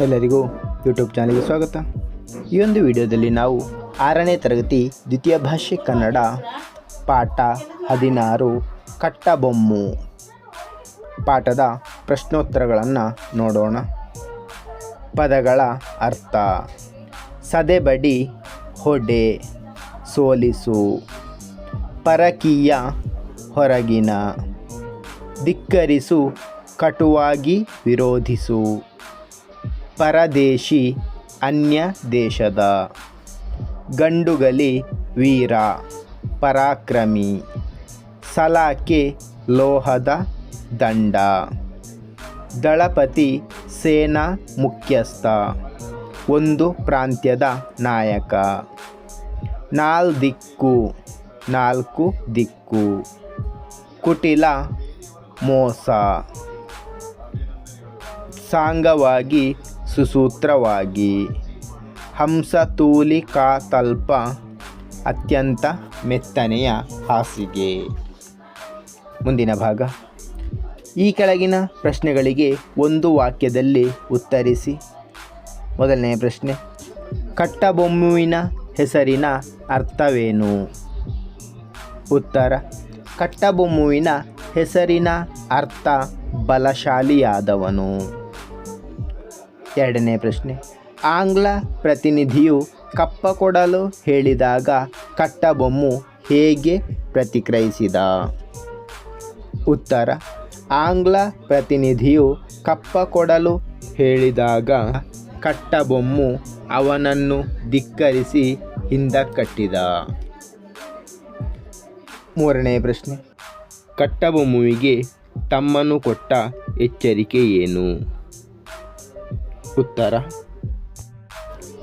ಎಲ್ಲರಿಗೂ ಯೂಟ್ಯೂಬ್ ಚಾನಲ್ಗೆ ಸ್ವಾಗತ. ಈ ಒಂದು ವಿಡಿಯೋದಲ್ಲಿ ನಾವು ಆರನೇ ತರಗತಿ ದ್ವಿತೀಯ ಭಾಷೆ ಕನ್ನಡ ಪಾಠ ಹದಿನಾರು ಕಟ್ಟಬೊಮ್ಮು ಪಾಠದ ಪ್ರಶ್ನೋತ್ತರಗಳನ್ನು ನೋಡೋಣ. ಪದಗಳ ಅರ್ಥ. ಸದೆಬಡಿ ಹೊಡೆ ಸೋಲಿಸು. ಪರಕೀಯ ಹೊರಗಿನ. ಧಿಕ್ಕರಿಸು, ಕಟುವಾಗಿ ವಿರೋಧಿಸು. ಪರದೇಶಿ ಅನ್ಯ ದೇಶದ. ಗಂಡುಗಲಿ ವೀರ, ಪರಾಕ್ರಮಿ, ಸಲಾಕೆ ಲೋಹದ ದಂಡ. ದಳಪತಿ ಸೇನಾ ಮುಖ್ಯಸ್ಥ, ಒಂದು ಪ್ರಾಂತ್ಯದ ನಾಯಕ. ನಾಲ್ ದಿಕ್ಕು ನಾಲ್ಕು ದಿಕ್ಕು. ಕುಟಿಲ ಮೋಸ. ಸಾಂಗವಾಗಿ ಸುಸೂತ್ರವಾಗಿ. ಹಂಸತೂಲಿಕಾತಲ್ಪ ಅತ್ಯಂತ ಮೆತ್ತನೆಯ ಹಾಸಿಗೆ. ಮುಂದಿನ ಭಾಗ. ಈ ಕೆಳಗಿನ ಪ್ರಶ್ನೆಗಳಿಗೆ ಒಂದು ವಾಕ್ಯದಲ್ಲಿ ಉತ್ತರಿಸಿ. ಮೊದಲನೆಯ ಪ್ರಶ್ನೆ. ಕಟ್ಟಬೊಮ್ಮುವಿನ ಹೆಸರಿನ ಅರ್ಥವೇನು? ಉತ್ತರ. ಕಟ್ಟಬೊಮ್ಮುವಿನ ಹೆಸರಿನ ಅರ್ಥ ಬಲಶಾಲಿಯಾದವನು. ಎರಡನೇ ಪ್ರಶ್ನೆ. ಆಂಗ್ಲ ಪ್ರತಿನಿಧಿಯು ಕಪ್ಪ ಕೊಡಲು ಹೇಳಿದಾಗ ಕಟ್ಟಬೊಮ್ಮು ಹೇಗೆ ಪ್ರತಿಕ್ರಿಯಿಸಿದ? ಉತ್ತರ, ಆಂಗ್ಲ ಪ್ರತಿನಿಧಿಯು ಕಪ್ಪ ಕೊಡಲು ಹೇಳಿದಾಗ ಕಟ್ಟಬೊಮ್ಮು ಅವನನ್ನು ಧಿಕ್ಕರಿಸಿ ಹಿಂದಕ್ಕಟ್ಟಿದ. ಮೂರನೇ ಪ್ರಶ್ನೆ ಕಟ್ಟಬೊಮ್ಮುವಿಗೆ ತಮ್ಮನ್ನು ಕೊಟ್ಟ ಎಚ್ಚರಿಕೆ ಏನು? ಉತ್ತರ.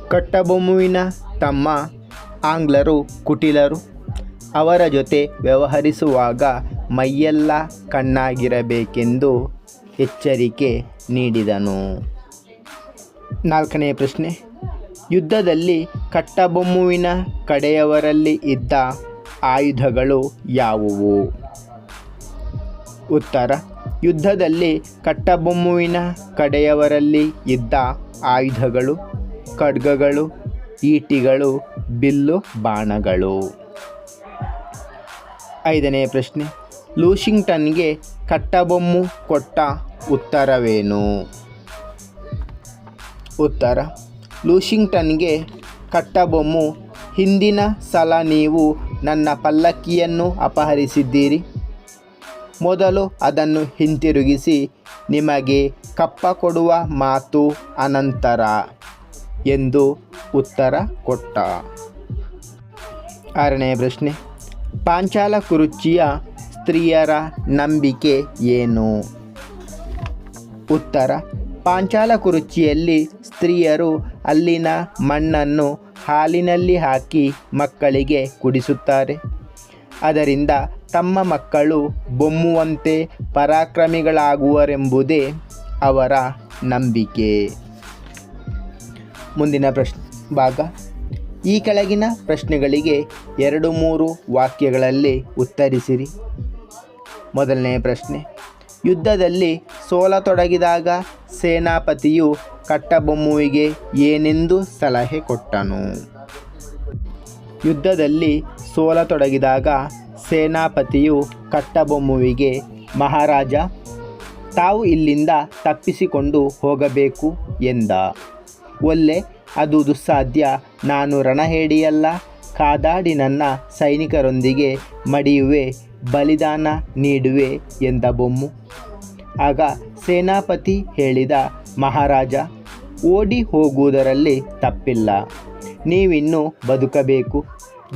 ಕಟ್ಟಬೊಮ್ಮುವಿನ ತಮ್ಮ ಆಂಗ್ಲರು, ಕುಟಿಲರು ಅವರ ಜೊತೆ ವ್ಯವಹರಿಸುವಾಗ ಮೈಯೆಲ್ಲ ಕಣ್ಣಾಗಿರಬೇಕೆಂದು ಎಚ್ಚರಿಕೆ ನೀಡಿದನು. ನಾಲ್ಕನೇ ಪ್ರಶ್ನೆ. ಯುದ್ಧದಲ್ಲಿ ಕಟ್ಟಬೊಮ್ಮುವಿನ ಕಡೆಯವರಲ್ಲಿ ಇದ್ದ ಆಯುಧಗಳು ಯಾವುವು? ಉತ್ತರ. ಯುದ್ಧದಲ್ಲಿ ಕಟ್ಟಬೊಮ್ಮುವಿನ ಕಡೆಯವರಲ್ಲಿ ಇದ್ದ ಆಯುಧಗಳು, ಖಡ್ಗಗಳು, ಈಟಿಗಳು, ಬಿಲ್ಲು, ಬಾಣಗಳು. ಐದನೇ ಪ್ರಶ್ನೆ. ಲೂಷಿಂಗ್ಟನ್ಗೆ ಕಟ್ಟಬೊಮ್ಮು ಕೊಟ್ಟ ಉತ್ತರವೇನು? ಉತ್ತರ. ಲೂಷಿಂಗ್ಟನ್ಗೆ ಕಟ್ಟಬೊಮ್ಮು, ಹಿಂದಿನ ಸಲ ನೀವು ನನ್ನ ಪಲ್ಲಕ್ಕಿಯನ್ನು ಅಪಹರಿಸಿದ್ದೀರಿ. ಮೊದಲು ಅದನ್ನು ಹಿಂತಿರುಗಿಸಿ ನಿಮಗೆ ಕಪ್ಪ ಕೊಡುವ ಮಾತು ಅನಂತರ ಎಂದು ಉತ್ತರ ಕೊಟ್ಟ. ಆರನೇ ಪ್ರಶ್ನೆ. ಪಾಂಚಾಲ ಕುರುಚಿಯ ಸ್ತ್ರೀಯರ ನಂಬಿಕೆ ಏನು? ಉತ್ತರ. ಪಾಂಚಾಲ ಕುರುಚಿಯಲ್ಲಿ ಸ್ತ್ರೀಯರು ಅಲ್ಲಿನ ಮಣ್ಣನ್ನು ಹಾಲಿನಲ್ಲಿ ಹಾಕಿ ಮಕ್ಕಳಿಗೆ ಕುಡಿಸುತ್ತಾರೆ. ಅದರಿಂದ ತಮ್ಮ ಮಕ್ಕಳು ಬೊಮ್ಮುವಂತೆ ಪರಾಕ್ರಮಿಗಳಾಗುವರೆಂಬುದೇ ಅವರ ನಂಬಿಕೆ. ಮುಂದಿನ ಪ್ರಶ್ನೆ ಭಾಗ. ಈ ಕೆಳಗಿನ ಪ್ರಶ್ನೆಗಳಿಗೆ ಎರಡು ಮೂರು ವಾಕ್ಯಗಳಲ್ಲಿ ಉತ್ತರಿಸಿರಿ. ಮೊದಲನೆಯ ಪ್ರಶ್ನೆ. ಯುದ್ಧದಲ್ಲಿ ಸೋಲತೊಡಗಿದಾಗ ಸೇನಾಪತಿಯು ಕಟ್ಟಬೊಮ್ಮುವಿಗೆ ಏನೆಂದು ಸಲಹೆ ಕೊಟ್ಟನು? ಯುದ್ಧದಲ್ಲಿ ಸೋಲತೊಡಗಿದಾಗ ಸೇನಾಪತಿಯು ಕಟ್ಟಬೊಮ್ಮುವಿಗೆ, ಮಹಾರಾಜ, ತಾವು ಇಲ್ಲಿಂದ ತಪ್ಪಿಸಿಕೊಂಡು ಹೋಗಬೇಕು ಎಂದ. ಒಲ್ಲೆ ಅದು ದುಸ್ಸಾಧ್ಯ. ನಾನು ರಣಹೇಡಿಯಲ್ಲ. ಕಾದಾಡಿ ನನ್ನ ಸೈನಿಕರೊಂದಿಗೆ ಮಡಿಯುವೆ, ಬಲಿದಾನ ನೀಡುವೆ ಎಂದ ಬೊಮ್ಮು. ಆಗ ಸೇನಾಪತಿ ಹೇಳಿದ, ಮಹಾರಾಜ, ಓಡಿ ಹೋಗುವುದರಲ್ಲಿ ತಪ್ಪಿಲ್ಲ. ನೀವಿನ್ನೂ ಬದುಕಬೇಕು.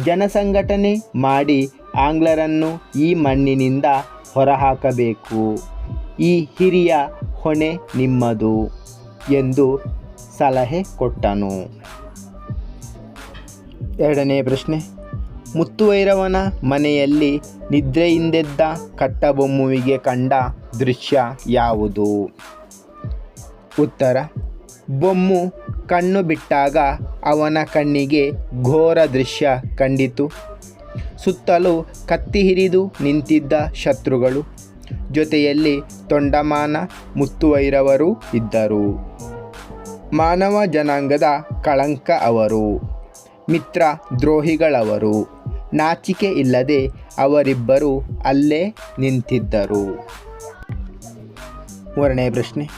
ಜನಸಂಘಟನೆ ಮಾಡಿ ಆಂಗ್ಲರನ್ನು ಈ ಮಣ್ಣಿನಿಂದ ಹೊರಹಾಕಬೇಕು. ಈ ಹಿರಿಯ ಹೊಣೆ ನಿಮ್ಮದು ಎಂದು ಸಲಹೆ ಕೊಟ್ಟನು. ಎರಡನೇ ಪ್ರಶ್ನೆ. ಮುತ್ತುವೈರವನ ಮನೆಯಲ್ಲಿ ನಿದ್ರೆಯಿಂದೆದ್ದ ಕಟ್ಟಬೊಮ್ಮುವಿಗೆ ಕಂಡ ದೃಶ್ಯ ಯಾವುದು? ಉತ್ತರ. ಬೊಮ್ಮು ಕಣ್ಣು ಬಿಟ್ಟಾಗ ಅವನ ಕಣ್ಣಿಗೆ ಘೋರ ದೃಶ್ಯ ಕಂಡಿತು. ಸುತ್ತಲೂ ಕತ್ತಿ ಹಿರಿದು ನಿಂತಿದ್ದ ಶತ್ರುಗಳು. ಜೊತೆಯಲ್ಲಿ ತೊಂಡಮಾನ ಮುತ್ತುವೈರವರು ಇದ್ದರು. ಮಾನವ ಜನಾಂಗದ ಕಳಂಕ ಅವರು, ಮಿತ್ರ ದ್ರೋಹಿಗಳವರು, ನಾಚಿಕೆ ಇಲ್ಲದೆ ಅವರಿಬ್ಬರು ಅಲ್ಲೇ ನಿಂತಿದ್ದರು. ಮೂರನೇ ಪ್ರಶ್ನೆ.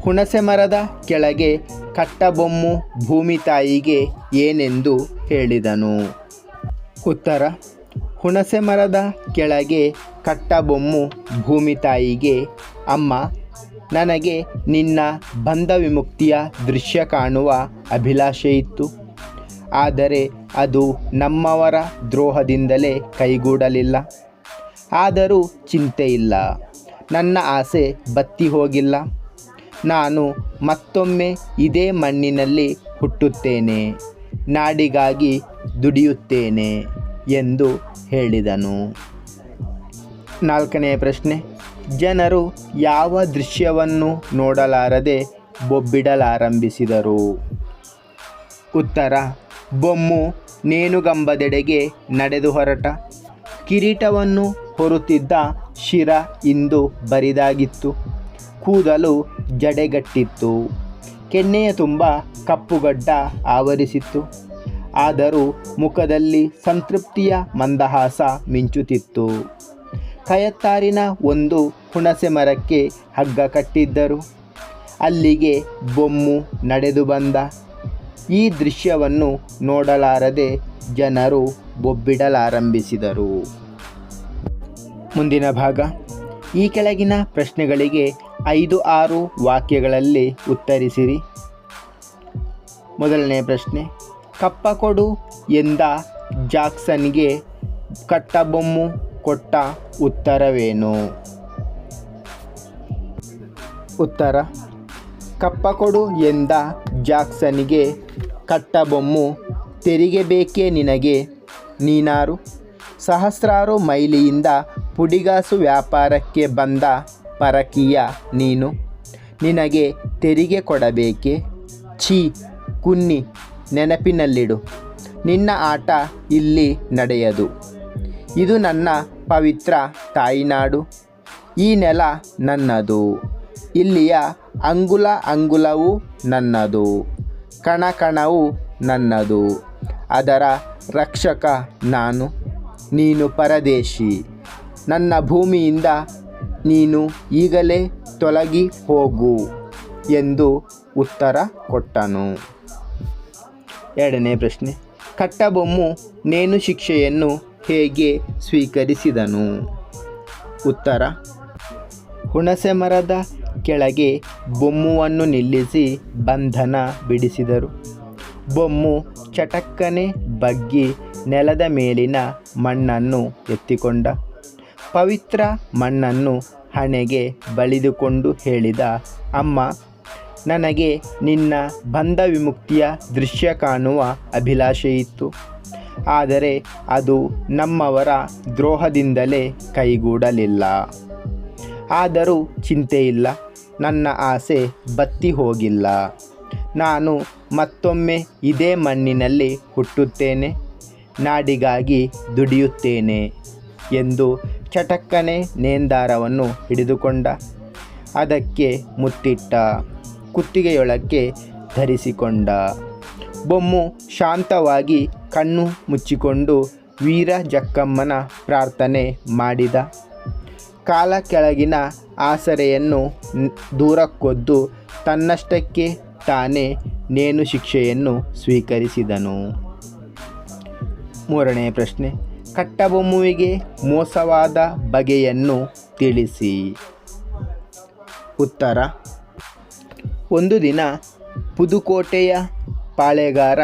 ಹುಣಸೆ ಮರದ ಕೆಳಗೆ ಕಟ್ಟಬೊಮ್ಮು ಭೂಮಿ ತಾಯಿಗೆ ಏನೆಂದು ಹೇಳಿದನು. ಉತ್ತರ. ಹುಣಸೆ ಮರದ ಕೆಳಗೆ ಕಟ್ಟಬೊಮ್ಮು ಭೂಮಿ ತಾಯಿಗೆ, ಅಮ್ಮ, ನನಗೆ ನಿನ್ನ ಬಂಧ ವಿಮುಕ್ತಿಯ ದೃಶ್ಯ ಕಾಣುವ ಅಭಿಲಾಷೆ ಇತ್ತು. ಆದರೆ ಅದು ನಮ್ಮವರ ದ್ರೋಹದಿಂದಲೇ ಕೈಗೂಡಲಿಲ್ಲ. ಆದರೂ ಚಿಂತೆ ಇಲ್ಲ. ನನ್ನ ಆಸೆ ಬತ್ತಿ ಹೋಗಿಲ್ಲ. ನಾನು ಮತ್ತೊಮ್ಮೆ ಇದೇ ಮಣ್ಣಿನಲ್ಲಿ ಹುಟ್ಟುತ್ತೇನೆ. ನಾಡಿಗಾಗಿ ದುಡಿಯುತ್ತೇನೆ ಎಂದು ಹೇಳಿದನು. ನಾಲ್ಕನೆಯ ಪ್ರಶ್ನೆ. ಜನರು ಯಾವ ದೃಶ್ಯವನ್ನು ನೋಡಲಾರದೆ ಬೊಬ್ಬಿಡಲಾರಂಭಿಸಿದರು? ಉತ್ತರ. ಬೊಮ್ಮು ನೇಣುಗಂಬದೆಡೆಗೆ ನಡೆದು ಹೊರಟ. ಕಿರೀಟವನ್ನು ಹೊರುತ್ತಿದ್ದ ಶಿರ ಇಂದು ಬರಿದಾಗಿತ್ತು. ಕೂದಲು ಜಡೆಗಟ್ಟಿತ್ತು. ಕೆನ್ನೆಯ ತುಂಬ ಕಪ್ಪುಗಡ್ಡ ಆವರಿಸಿತ್ತು. ಆದರೂ ಮುಖದಲ್ಲಿ ಸಂತೃಪ್ತಿಯ ಮಂದಹಾಸ ಮಿಂಚುತ್ತಿತ್ತು. ಕಯತ್ತಾರಿನ ಒಂದು ಹುಣಸೆ ಮರಕ್ಕೆ ಹಗ್ಗ ಕಟ್ಟಿದ್ದರು. ಅಲ್ಲಿಗೆ ಬೊಮ್ಮು ನಡೆದು ಬಂದ. ಈ ದೃಶ್ಯವನ್ನು ನೋಡಲಾರದೆ ಜನರು ಬೊಬ್ಬಿಡಲಾರಂಭಿಸಿದರು. ಮುಂದಿನ ಭಾಗ. ಈ ಕೆಳಗಿನ ಪ್ರಶ್ನೆಗಳಿಗೆ ಐದು ಆರು ವಾಕ್ಯಗಳಲ್ಲಿ ಉತ್ತರಿಸಿರಿ. ಮೊದಲನೇ ಪ್ರಶ್ನೆ, ಕಪ್ಪ ಕೊಡು ಎಂದ ಜಾಕ್ಸನ್ಗೆ ಕಟ್ಟಬೊಮ್ಮು ಕೊಟ್ಟ ಉತ್ತರವೇನು? ಉತ್ತರ, ಕಪ್ಪ ಕೊಡು ಎಂದ ಜಾಕ್ಸನ್ಗೆ ಕಟ್ಟಬೊಮ್ಮು ತೆರಿಗೆ ಬೇಕೇ ನಿನಗೆ? ನೀನಾರು, ಸಹಸ್ರಾರು ಮೈಲಿಯಿಂದ ಪುಡಿಗಾಸು ವ್ಯಾಪಾರಕ್ಕೆ ಬಂದ ಪರಕೀಯ ನೀನು. ನಿನಗೆ ತೆರಿಗೆ ಕೊಡಬೇಕೆ? ಛೀ, ಕುನ್ನಿ, ನೆನಪಿನಲ್ಲಿಡು. ನಿನ್ನ ಆಟ ಇಲ್ಲಿ ನಡೆಯದು. ಇದು ನನ್ನ ಪವಿತ್ರ ತಾಯಿನಾಡು. ಈ ನೆಲ ನನ್ನದು. ಇಲ್ಲಿಯ ಅಂಗುಲ ಅಂಗುಲವು ನನ್ನದು. ಕಣ ಕಣವು ನನ್ನದು. ಅದರ ರಕ್ಷಕ ನಾನು. ನೀನು ಪರದೇಶಿ. ನನ್ನ ಭೂಮಿಯಿಂದ ನೀನು ಈಗಲೇ ತೊಲಗಿ ಹೋಗು ಎಂದು ಉತ್ತರ ಕೊಟ್ಟನು. ಎರಡನೇ ಪ್ರಶ್ನೆ. ಕಟ್ಟಬೊಮ್ಮು ನೇನು ಶಿಕ್ಷೆಯನ್ನು ಹೇಗೆ ಸ್ವೀಕರಿಸಿದನು? ಉತ್ತರ. ಹುಣಸೆ ಮರದ ಕೆಳಗೆ ಬೊಮ್ಮುವನ್ನು ನಿಲ್ಲಿಸಿ ಬಂಧನ ಬಿಡಿಸಿದರು. ಬೊಮ್ಮು ಚಟಕ್ಕನೆ ಬಗ್ಗಿ ನೆಲದ ಮೇಲಿನ ಮಣ್ಣನ್ನು ಎತ್ತಿಕೊಂಡ. ಪವಿತ್ರ ಮಣ್ಣನ್ನು ಹಣೆಗೆ ಬಳಿದುಕೊಂಡು ಹೇಳಿದ, ಅಮ್ಮ, ನನಗೆ ನಿನ್ನ ಬಂಧ ವಿಮುಕ್ತಿಯ ದೃಶ್ಯ ಕಾಣುವ ಅಭಿಲಾಷೆಯಿತ್ತು. ಆದರೆ ಅದು ನಮ್ಮವರ ದ್ರೋಹದಿಂದಲೇ ಕೈಗೂಡಲಿಲ್ಲ. ಆದರೂ ಚಿಂತೆಯಿಲ್ಲ, ನನ್ನ ಆಸೆ ಬತ್ತಿ ಹೋಗಿಲ್ಲ. ನಾನು ಮತ್ತೊಮ್ಮೆ ಇದೇ ಮಣ್ಣಿನಲ್ಲಿ ಹುಟ್ಟುತ್ತೇನೆ, ನಾಡಿಗಾಗಿ ದುಡಿಯುತ್ತೇನೆ ಎಂದು ಚಟಕ್ಕನೆ ನೇಂದಾರವನ್ನು ಹಿಡಿದುಕೊಂಡ. ಅದಕ್ಕೆ ಮುತ್ತಿಟ್ಟ ಕುತ್ತಿಗೆಯೊಳಕ್ಕೆ ಧರಿಸಿಕೊಂಡ. ಬೊಮ್ಮು ಶಾಂತವಾಗಿ ಕಣ್ಣು ಮುಚ್ಚಿಕೊಂಡು ವೀರ ಜಕ್ಕಮ್ಮನ ಪ್ರಾರ್ಥನೆ ಮಾಡಿದ. ಕಾಲ ಕೆಳಗಿನ ಆಸರೆಯನ್ನು ದೂರಕ್ಕೊದ್ದು ತನ್ನಷ್ಟಕ್ಕೆ ತಾನೇ ನೇಣು ಶಿಕ್ಷೆಯನ್ನು ಸ್ವೀಕರಿಸಿದನು. ಮೂರನೇ ಪ್ರಶ್ನೆ. ಕಟ್ಟಬೊಮ್ಮುವಿಗೆ ಮೋಸವಾದ ಬಗೆಯನ್ನು ತಿಳಿಸಿ. ಉತ್ತರ. ಒಂದು ದಿನ ಪುದುಕೋಟೆಯ ಪಾಳೆಗಾರ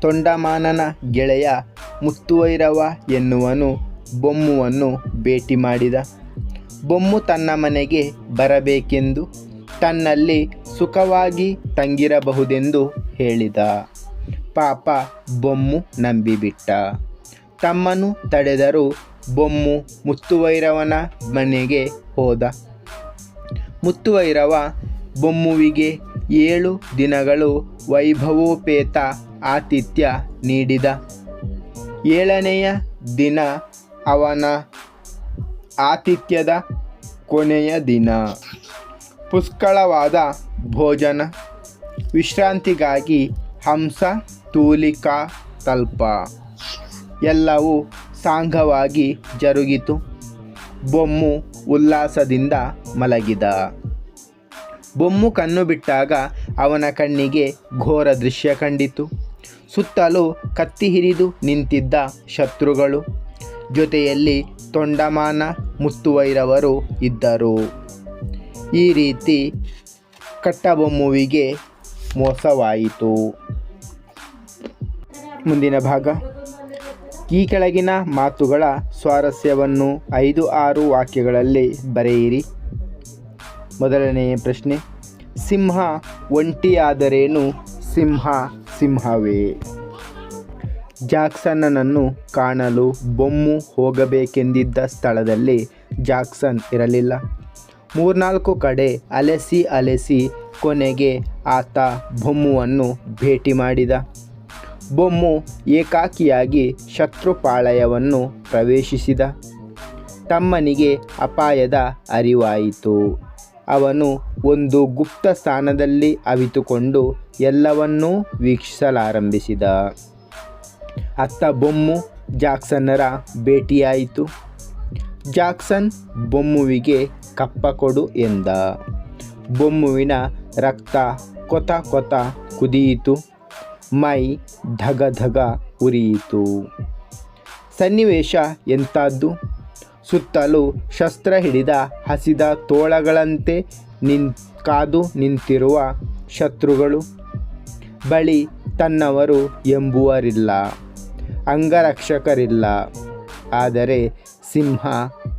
ತೊಂಡಮಾನನ ಗೆಳೆಯ ಮುತ್ತುವೈರವ ಎನ್ನುವನು ಬೊಮ್ಮುವನ್ನು ಭೇಟಿ ಮಾಡಿದ. ಬೊಮ್ಮು ತನ್ನ ಮನೆಗೆ ಬರಬೇಕೆಂದು ತನ್ನಲ್ಲಿ ಸುಖವಾಗಿ ತಂಗಿರಬಹುದೆಂದು ಹೇಳಿದ. ಪಾಪ ಬೊಮ್ಮು ನಂಬಿಬಿಟ್ಟ. ತಮ್ಮನು ತಡೆದರು ಬೊಮ್ಮು ಮುತ್ತುವೈರವನ ಮನೆಗೆ ಹೋದ. ಮುತ್ತುವೈರವ ಬೊಮ್ಮುವಿಗೆ ಏಳು ದಿನಗಳು ವೈಭವೋಪೇತ ಆತಿಥ್ಯ ನೀಡಿದ. ಏಳನೆಯ ದಿನ ಅವನ ಆತಿಥ್ಯದ ಕೊನೆಯ ದಿನ. ಪುಷ್ಕಳವಾದ ಭೋಜನ. ವಿಶ್ರಾಂತಿಗಾಗಿ ಹಂಸ, ತೂಲಿಕಾ, ತಲ್ಪ. ಎಲ್ಲವೂ ಸಾಂಗವಾಗಿ ಜರುಗಿತು. ಬೊಮ್ಮು ಉಲ್ಲಾಸದಿಂದ ಮಲಗಿದ. ಬೊಮ್ಮು ಕಣ್ಣು ಬಿಟ್ಟಾಗ ಅವನ ಕಣ್ಣಿಗೆ ಘೋರ ದೃಶ್ಯ ಕಂಡಿತು. ಸುತ್ತಲೂ ಕತ್ತಿ ಹಿರಿದು ನಿಂತಿದ್ದ ಶತ್ರುಗಳು. ಜೊತೆಯಲ್ಲಿ ತೊಂಡಮಾನ ಮುತ್ತುವೈರವರು ಇದ್ದರು. ಈ ರೀತಿ ಕಟ್ಟಬೊಮ್ಮುವಿಗೆ ಮೋಸವಾಯಿತು. ಮುಂದಿನ ಭಾಗ. ಈ ಕೆಳಗಿನ ಮಾತುಗಳ ಸ್ವಾರಸ್ಯವನ್ನು ಐದು ಆರು ವಾಕ್ಯಗಳಲ್ಲಿ ಬರೆಯಿರಿ. ಮೊದಲನೆಯ ಪ್ರಶ್ನೆ, ಸಿಂಹ ಒಂಟಿಯಾದರೇನು? ಸಿಂಹ ಸಿಂಹವೇ. ಜಾಕ್ಸನ್ನನನ್ನು ಕಾಣಲು ಬೊಮ್ಮು ಹೋಗಬೇಕೆಂದಿದ್ದ ಸ್ಥಳದಲ್ಲಿ ಜಾಕ್ಸನ್ ಇರಲಿಲ್ಲ. ಮೂರ್ನಾಲ್ಕು ಕಡೆ ಅಲೆಸಿ ಅಲೆಸಿ ಕೊನೆಗೆ ಆತ ಬೊಮ್ಮುವನ್ನು ಭೇಟಿ ಮಾಡಿದ. ಬೊಮ್ಮು ಏಕಾಕಿಯಾಗಿ ಶತ್ರುಪಾಳಯವನ್ನು ಪ್ರವೇಶಿಸಿದ. ತಮ್ಮನಿಗೆ ಅಪಾಯದ ಅರಿವಾಯಿತು. ಅವನು ಒಂದು ಗುಪ್ತ ಸ್ಥಾನದಲ್ಲಿ ಅವಿತುಕೊಂಡು ಎಲ್ಲವನ್ನೂ ವೀಕ್ಷಿಸಲಾರಂಭಿಸಿದ. ಅತ್ತ ಬೊಮ್ಮು ಜಾಕ್ಸನ್ನರ ಭೇಟಿಯಾಯಿತು. ಜಾಕ್ಸನ್ ಬೊಮ್ಮುವಿಗೆ ಕಪ್ಪ ಕೊಡು ಎಂದ. ಬೊಮ್ಮುವಿನ ರಕ್ತ ಕೊತ ಕೊತ ಕುದಿಯಿತು. ಮೈ ಧಗ ಧಗ ಉರಿಯಿತು. ಸನ್ನಿವೇಶ ಎಂಥದ್ದು ಸುತ್ತಲೂ ಶಸ್ತ್ರ ಹಿಡಿದ ಹಸಿದ ತೋಳಗಳಂತೆ ನಿನ್ ಕಾದು ನಿಂತಿರುವ ಶತ್ರುಗಳು. ಬಳಿ ತನ್ನವರು ಎಂಬುವರಿಲ್ಲ, ಅಂಗರಕ್ಷಕರಿಲ್ಲ. ಆದರೆ ಸಿಂಹ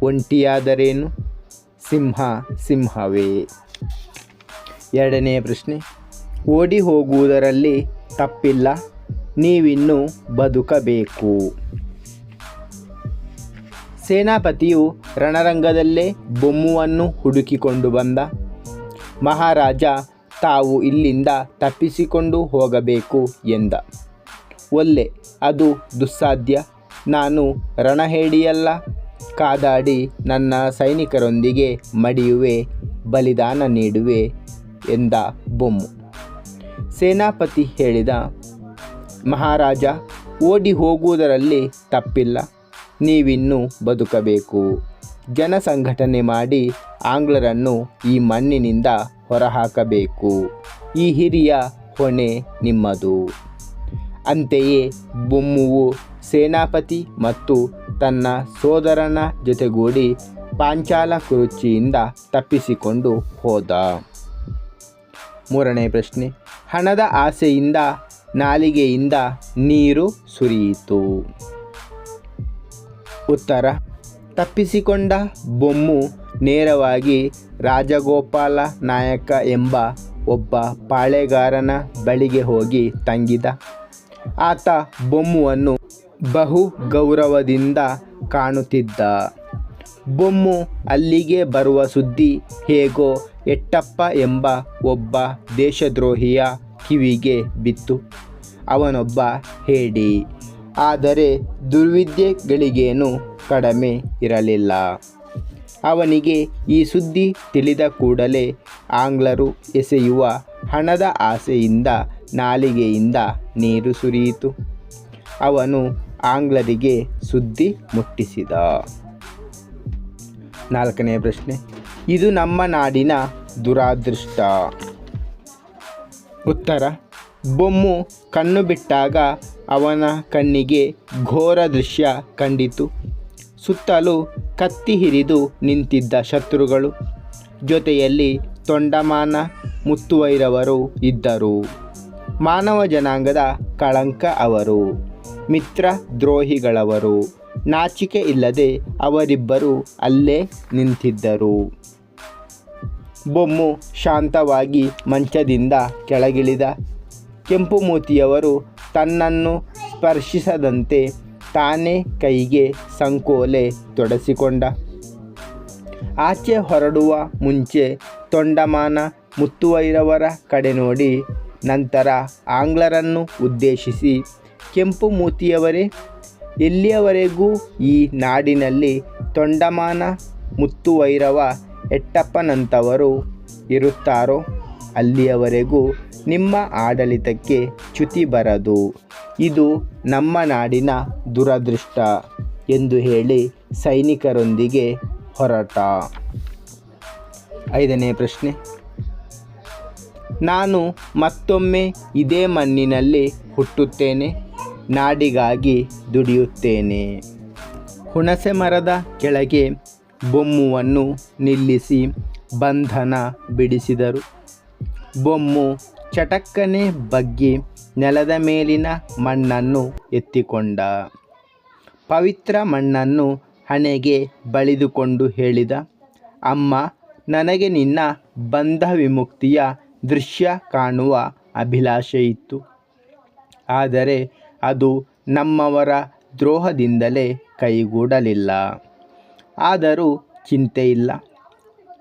ಒಂಟಿಯಾದರೇನು? ಸಿಂಹ ಸಿಂಹವೇ. ಎರಡನೆಯ ಪ್ರಶ್ನೆ. ಓಡಿ ಹೋಗುವುದರಲ್ಲಿ ತಪ್ಪಿಲ್ಲ, ನೀವಿನ್ನೂ ಬದುಕಬೇಕು. ಸೇನಾಪತಿಯು ರಣರಂಗದಲ್ಲೇ ಬೊಮ್ಮುವನ್ನು ಹುಡುಕಿಕೊಂಡು ಬಂದ. ಮಹಾರಾಜ ತಾವು ಇಲ್ಲಿಂದ ತಪ್ಪಿಸಿಕೊಂಡು ಹೋಗಬೇಕು ಎಂದ. ಒಲ್ಲೆ, ಅದು ದುಸ್ಸಾಧ್ಯ. ನಾನು ರಣಹೇಡಿಯಲ್ಲ. ಕಾದಾಡಿ ನನ್ನ ಸೈನಿಕರೊಂದಿಗೆ ಮಡಿಯುವೆ, ಬಲಿದಾನ ನೀಡುವೆ ಎಂದ ಬೊಮ್ಮು. ಸೇನಾಪತಿ ಹೇಳಿದ, ಮಹಾರಾಜ, ಓಡಿ ಹೋಗುವುದರಲ್ಲಿ ತಪ್ಪಿಲ್ಲ. ನೀವಿನ್ನೂ ಬದುಕಬೇಕು. ಜನಸಂಘಟನೆ ಮಾಡಿ ಆಂಗ್ಲರನ್ನು ಈ ಮಣ್ಣಿನಿಂದ ಹೊರಹಾಕಬೇಕು. ಈ ಹಿರಿಯ ಹೊಣೆ ನಿಮ್ಮದು. ಅಂತೆಯೇ ಬೊಮ್ಮುವು ಸೇನಾಪತಿ ಮತ್ತು ತನ್ನ ಸೋದರನ ಜೊತೆಗೂಡಿ ಪಾಂಚಾಲ ಕುರುಚಿಯಿಂದ ತಪ್ಪಿಸಿಕೊಂಡು ಹೋದ. ಮೂರನೇ ಪ್ರಶ್ನೆ. ಹಣದ ಆಸೆಯಿಂದ, ನಾಲಿಗೆಯಿಂದ ನೀರು ಸುರಿಯಿತು. ಉತ್ತರ. ತಪ್ಪಿಸಿಕೊಂಡ ಬೊಮ್ಮು ನೇರವಾಗಿ ರಾಜಗೋಪಾಲ ನಾಯಕ ಎಂಬ ಒಬ್ಬ ಪಾಳೆಗಾರನ ಬಳಿಗೆ ಹೋಗಿ ತಂಗಿದ. ಆತ ಬೊಮ್ಮುವನ್ನು ಬಹು ಗೌರವದಿಂದ ಕಾಣುತ್ತಿದ್ದ. ಬೊಮ್ಮು ಅಲ್ಲಿಗೆ ಬರುವ ಸುದ್ದಿ ಹೇಗೋ ಎಟ್ಟಪ್ಪ ಎಂಬ ಒಬ್ಬ ದೇಶದ್ರೋಹಿಯ ಕಿವಿಗೆ ಬಿತ್ತು. ಅವನೊಬ್ಬ ಹೇಡಿ. ಆದರೆ ದುರ್ವಿದ್ಯೆಗಳಿಗೇನು ಕಡಿಮೆ ಇರಲಿಲ್ಲ. ಅವನಿಗೆ ಈ ಸುದ್ದಿ ತಿಳಿದ ಕೂಡಲೇ ಆಂಗ್ಲರು ಎಸೆಯುವ ಹಣದ ಆಸೆಯಿಂದ ನಾಲಿಗೆಯಿಂದ ನೀರು ಸುರಿಯಿತು. ಅವನು ಆಂಗ್ಲರಿಗೆ ಸುದ್ದಿ ಮುಟ್ಟಿಸಿದ. ನಾಲ್ಕನೇ ಪ್ರಶ್ನೆ. ಇದು ನಮ್ಮ ನಾಡಿನ ದುರಾದೃಷ್ಟ. ಉತ್ತರ. ಬೊಮ್ಮು ಕಣ್ಣು ಬಿಟ್ಟಾಗ ಅವನ ಕಣ್ಣಿಗೆ ಘೋರ ದೃಶ್ಯ ಕಂಡಿತು. ಸುತ್ತಲೂ ಕತ್ತಿ ಹಿರಿದು ನಿಂತಿದ್ದ ಶತ್ರುಗಳು. ಜೊತೆಯಲ್ಲಿ ತೊಂಡಮಾನ ಮುತ್ತುವೈರವರು ಇದ್ದರು. ಮಾನವ ಜನಾಂಗದ ಕಳಂಕ ಅವರು, ಮಿತ್ರ ದ್ರೋಹಿಗಳವರು. ನಾಚಿಕೆ ಇಲ್ಲದೆ ಅವರಿಬ್ಬರು ಅಲ್ಲೇ ನಿಂತಿದ್ದರು. ಬೊಮ್ಮು ಶಾಂತವಾಗಿ ಮಂಚದಿಂದ ಕೆಳಗಿಳಿದ ಕೆಂಪುಮೂತಿಯವರು ತನ್ನನ್ನು ಸ್ಪರ್ಶಿಸದಂತೆ ತಾನೇ ಕೈಗೆ ಸಂಕೋಲೆ ತೊಡಸಿಕೊಂಡ. ಆಚೆ ಹೊರಡುವ ಮುಂಚೆ ತೊಂಡಮಾನ ಮುತ್ತುವೈರವರ ಕಡೆ ನೋಡಿ, ನಂತರ ಆಂಗ್ಲರನ್ನು ಉದ್ದೇಶಿಸಿ ಕೆಂಪು ಮೂತಿಯವರೇ ಎಲ್ಲಿಯವರೆಗೂ ಈ ನಾಡಿನಲ್ಲಿ ತೊಂಡಮಾನ ಮುತ್ತುವೈರವ ಎಟ್ಟಪ್ಪನಂಥವರು ಇರುತ್ತಾರೋ ಅಲ್ಲಿಯವರೆಗೂ ನಿಮ್ಮ ಆಡಳಿತಕ್ಕೆ ಚ್ಯುತಿ ಬರದು. ಇದು ನಮ್ಮ ನಾಡಿನ ದುರದೃಷ್ಟ ಎಂದು ಹೇಳಿ ಸೈನಿಕರೊಂದಿಗೆ ಹೊರಟ. ಐದನೇ ಪ್ರಶ್ನೆ. ನಾನು ಮತ್ತೊಮ್ಮೆ ಇದೇ ಮಣ್ಣಿನಲ್ಲಿ ಹುಟ್ಟುತ್ತೇನೆ, ನಾಡಿಗಾಗಿ ದುಡಿಯುತ್ತೇನೆ. ಹುಣಸೆ ಮರದ ಕೆಳಗೆ ಬೊಮ್ಮುವನ್ನು ನಿಲ್ಲಿಸಿ ಬಂಧನ ಬಿಡಿಸಿದರು. ಬೊಮ್ಮು ಚಟಕ್ಕನೆ ಬಗ್ಗಿ ನೆಲದ ಮೇಲಿನ ಮಣ್ಣನ್ನು ಎತ್ತಿಕೊಂಡ. ಪವಿತ್ರ ಮಣ್ಣನ್ನು ಹಣೆಗೆ ಬಳಿದುಕೊಂಡು ಹೇಳಿದ, ಅಮ್ಮ, ನನಗೆ ನಿನ್ನ ಬಂಧ ವಿಮುಕ್ತಿಯ ದೃಶ್ಯ ಕಾಣುವ ಅಭಿಲಾಷೆ ಇತ್ತು ಆದರೆ ಅದು ನಮ್ಮವರ ದ್ರೋಹದಿಂದಲೇ ಕೈಗೂಡಲಿಲ್ಲ. ಆದರೂ ಚಿಂತೆ ಇಲ್ಲ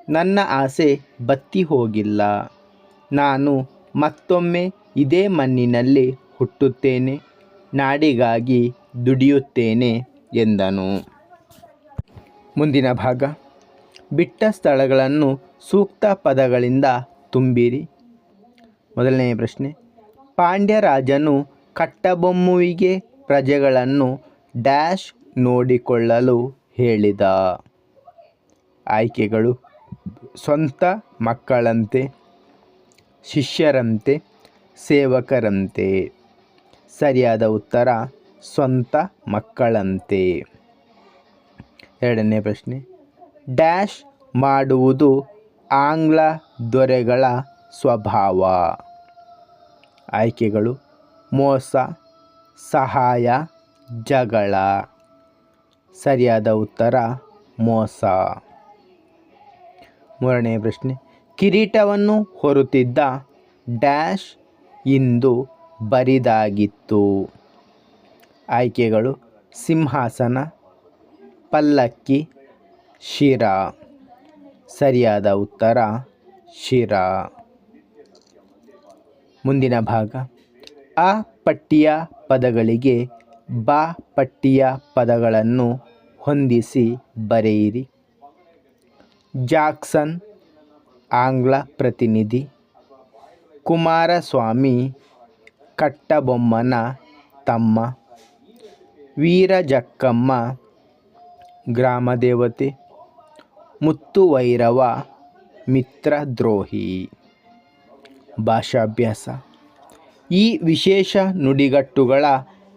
ನನ್ನ ಆಸೆ ಬತ್ತಿ ಹೋಗಿಲ್ಲ. ನಾನು ಮತ್ತೊಮ್ಮೆ ಇದೇ ಮಣ್ಣಿನಲ್ಲಿ ಹುಟ್ಟುತ್ತೇನೆ. ನಾಡಿಗಾಗಿ ದುಡಿಯುತ್ತೇನೆ ಎಂದನು. ಮುಂದಿನ ಭಾಗ. ಬಿಟ್ಟ ಸ್ಥಳಗಳನ್ನು ಸೂಕ್ತ ಪದಗಳಿಂದ ತುಂಬಿರಿ. ಮೊದಲನೆಯ ಪ್ರಶ್ನೆ. ಪಾಂಡ್ಯರಾಜನು ಕಟ್ಟಬೊಮ್ಮುವಿಗೆ ಪ್ರಜೆಗಳನ್ನು ಡ್ಯಾಶ್ ನೋಡಿಕೊಳ್ಳಲು ಹೇಳಿದ ಆಯ್ಕೆಗಳು ಸ್ವಂತ ಮಕ್ಕಳಂತೆ, ಶಿಷ್ಯರಂತೆ, ಸೇವಕರಂತೆ. ಸರಿಯಾದ ಉತ್ತರ, ಸ್ವಂತ ಮಕ್ಕಳಂತೆ. ಎರಡನೇ ಪ್ರಶ್ನೆ. ಡ್ಯಾಶ್ ಮಾಡುವುದು ಆಂಗ್ಲ ದೊರೆಗಳ ಸ್ವಭಾವ. ಆಯ್ಕೆಗಳು ಮೋಸ, ಸಹಾಯ, ಜಗಳ. ಸರಿಯಾದ ಉತ್ತರ, ಮೋಸ. ಮೂರನೇ ಪ್ರಶ್ನೆ. ಕಿರೀಟವನ್ನು ಹೊರುತ್ತಿದ್ದ ಡ್ಯಾಶ್ ಇಂದು ಬರಿದಾಗಿತ್ತು. ಆಯ್ಕೆಗಳು, ಸಿಂಹಾಸನ, ಪಲ್ಲಕ್ಕಿ, ಶಿರ. ಸರಿಯಾದ ಉತ್ತರ, ಶಿರ. ಮುಂದಿನ ಭಾಗ. ಆ ಪಟ್ಟಿಯ ಪದಗಳಿಗೆ ಬಾ ಪಟ್ಟಿಯ ಪದಗಳನ್ನು ಹೊಂದಿಸಿ ಬರೆಯಿರಿ. ಜಾಕ್ಸನ್, ಆಂಗ್ಲ ಪ್ರತಿನಿಧಿ, ಕುಮಾರಸ್ವಾಮಿ, ಕಟ್ಟಬೊಮ್ಮನ, ತಮ್ಮ, ವೀರಜಕ್ಕಮ್ಮ ಗ್ರಾಮದೇವತೆ ಮುತ್ತುವೈರವ ಮಿತ್ರದ್ರೋಹಿ ಭಾಷಾಭ್ಯಾಸ. ಈ ವಿಶೇಷ ನುಡಿಗಟ್ಟುಗಳ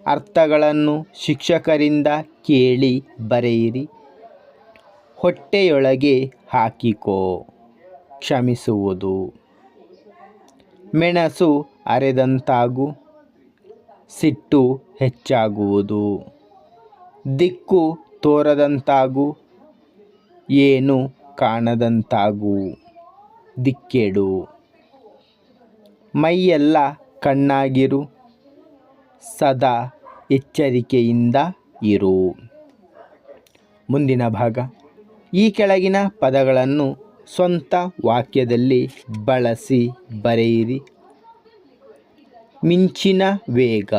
ಅರ್ಥಗಳನ್ನು ಶಿಕ್ಷಕರಿಂದ ಕೇಳಿ ಬರೆಯಿರಿ. ಹೊಟ್ಟೆಯೊಳಗೆ ಹಾಕಿಕೋ, ಕ್ಷಮಿಸುವುದು. ಮೆಣಸು ಅರೆದಂತಾಗು, ಸಿಟ್ಟು ಹೆಚ್ಚಾಗುವುದು. ದಿಕ್ಕು ತೋರದಂತಾಗು, ಏನು ಕಾಣದಂತಾಗು. ದಿಕ್ಕೆಡು. ಮೈಯೆಲ್ಲ ಕಣ್ಣಾಗಿರು ಸದಾ ಎಚ್ಚರಿಕೆಯಿಂದ ಇರು. ಮುಂದಿನ ಭಾಗ. ಈ ಕೆಳಗಿನ ಪದಗಳನ್ನು ಸ್ವಂತ ವಾಕ್ಯದಲ್ಲಿ ಬಳಸಿ ಬರೆಯಿರಿ. ಮಿಂಚಿನ ವೇಗ.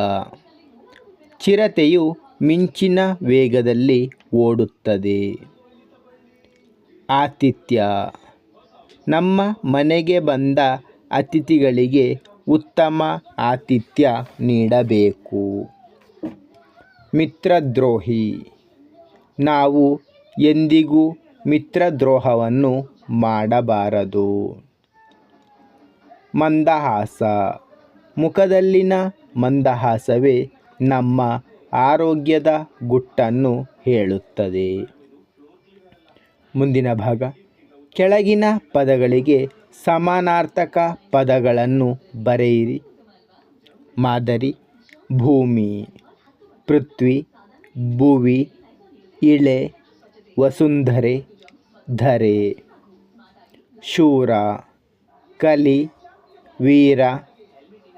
ಚಿರತೆಯು ಮಿಂಚಿನ ವೇಗದಲ್ಲಿ ಓಡುತ್ತದೆ. ಆತಿಥ್ಯ. ನಮ್ಮ ಮನೆಗೆ ಬಂದ ಅತಿಥಿಗಳಿಗೆ ಉತ್ತಮ ಆತಿಥ್ಯ ನೀಡಬೇಕು. ಮಿತ್ರದ್ರೋಹಿ. ನಾವು ಎಂದಿಗೂ ಮಿತ್ರದ್ರೋಹವನ್ನು ಮಾಡಬಾರದು. ಮಂದಹಾಸ. ಮುಖದಲ್ಲಿನ ಮಂದಹಾಸವೇ ನಮ್ಮ ಆರೋಗ್ಯದ ಗುಟ್ಟನ್ನು ಹೇಳುತ್ತದೆ. ಮುಂದಿನ ಭಾಗ. ಕೆಳಗಿನ ಪದಗಳಿಗೆ ಸಮಾನಾರ್ಥಕ ಪದಗಳನ್ನು ಬರೆಯಿರಿ. ಮಾದರಿ, ಭೂಮಿ, ಪೃಥ್ವಿ, ಭುವಿ, ಇಳೆ, ವಸುಂಧರೆ, ಧರೆ. ಶೂರ, ಕಲಿ, ವೀರ,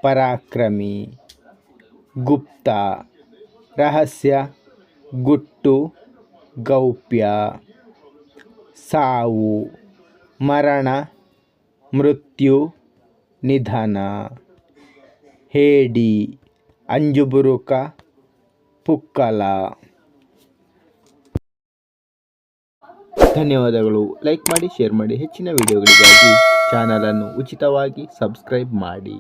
ಪರಾಕ್ರಮಿ. ಗುಪ್ತ, ರಹಸ್ಯ, ಗುಟ್ಟು, ಗೌಪ್ಯ. ಸಾವು, ಮರಣ ಮೃತ್ಯು ನಿಧನ. ಹೇಡಿ ಅಂಜುಬುರುಕ ಪುಕ್ಕಲ. ಧನ್ಯವಾದಗಳು. ಲೈಕ್ ಮಾಡಿ, ಶೇರ್ ಮಾಡಿ. ಹೆಚ್ಚಿನ ವಿಡಿಯೋಗಳಿಗಾಗಿ ಚಾನಲನ್ನು ಉಚಿತವಾಗಿ ಸಬ್ಸ್ಕ್ರೈಬ್ ಮಾಡಿ.